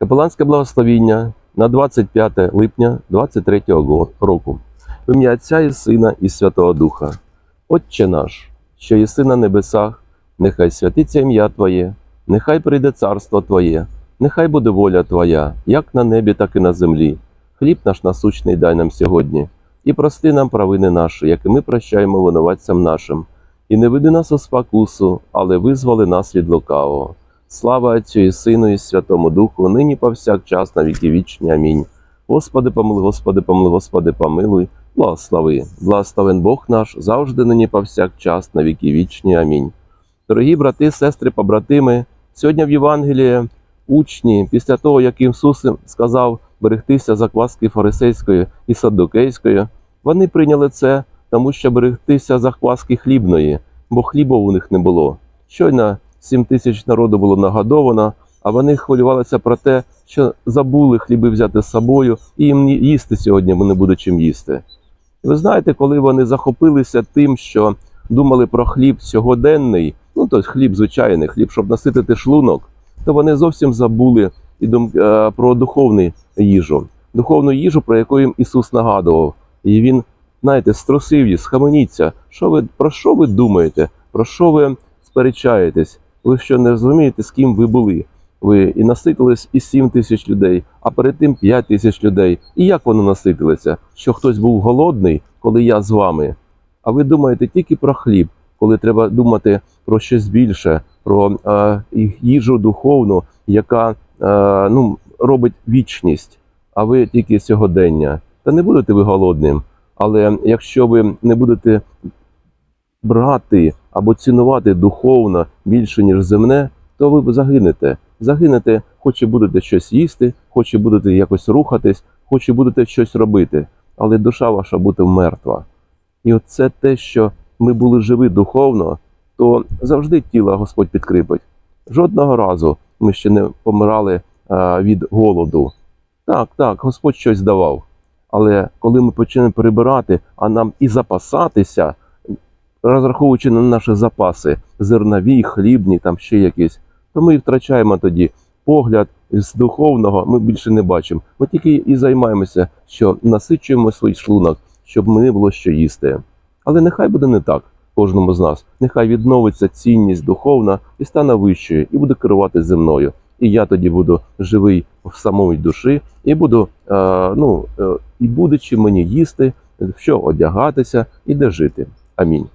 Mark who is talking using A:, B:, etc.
A: Капеланське благословіння на 25 липня 23 року. В ім'я Отця і Сина і Святого Духа. Отче наш, що єси на небесах, нехай святиться ім'я Твоє, нехай прийде царство Твоє, нехай буде воля Твоя, як на небі, так і на землі. Хліб наш насущний дай нам сьогодні, і прости нам провини наші, як і ми прощаємо винуватцям нашим. І не веди нас у спокусу, але визволи нас від лукавого. Слава Отцю і Сину, і Святому Духу, нині повсякчас на віки вічні. Амінь. Господи, помилуй, Господи, помилуй, Господи, помилуй, благослови. Благословен Бог наш, завжди нині повсякчас на віки вічні. Амінь. Дорогі брати, сестри, побратими, сьогодні в Євангелії учні, після того, як Ісус сказав берегтися закваски фарисейської і саддукейської, вони прийняли це, тому що берегтися закваски хлібної, бо хліба у них не було. Щойно сім тисяч народу було нагодовано, а вони хвилювалися про те, що забули хліби взяти з собою, і їм їсти сьогодні вони будуть чим їсти. І ви знаєте, коли вони захопилися тим, що думали про хліб сьогоденний, ну тобто хліб звичайний, хліб, щоб наситити шлунок, то вони зовсім забули і дум, е, про духовну їжу, духовну їжу, про яку їм Ісус нагадував. І він, знаєте, струсив їх, схаменіться. Що ви про що ви думаєте? Про що ви сперечаєтесь? Ви що не розумієте, з ким ви були? Ви і наситились і 7 тисяч людей, а перед тим 5 тисяч людей. І як вони наситилися? Що хтось був голодний, коли я з вами? А ви думаєте тільки про хліб, коли треба думати про щось більше, про е, їжу духовну, яка е, ну, робить вічність, а ви тільки сьогодення. Та не будете ви голодним. Але якщо ви не будете брати або цінувати духовно більше, ніж земне, то ви загинете. Загинете, хоч і будете щось їсти, хоч і будете якось рухатись, хоч і будете щось робити, але душа ваша буде мертва. І от це те, що ми були живі духовно, то завжди тіло Господь підкріпить. Жодного разу ми ще не помирали а, від голоду. Так, так, Господь щось давав. Але коли ми почнемо перебирати, а нам і запасатися, розраховуючи на наші запаси, зернові, хлібні, там ще якісь, то ми втрачаємо тоді погляд з духовного, ми більше не бачимо. Ми тільки і займаємося, що насичуємо свій шлунок, щоб мені було що їсти. Але нехай буде не так кожному з нас. Нехай відновиться цінність духовна і стане вищою, і буде керувати земною. І я тоді буду живий в самої душі, і буду, е, ну, е, і буде чим мені їсти, що одягатися і де жити. Амінь.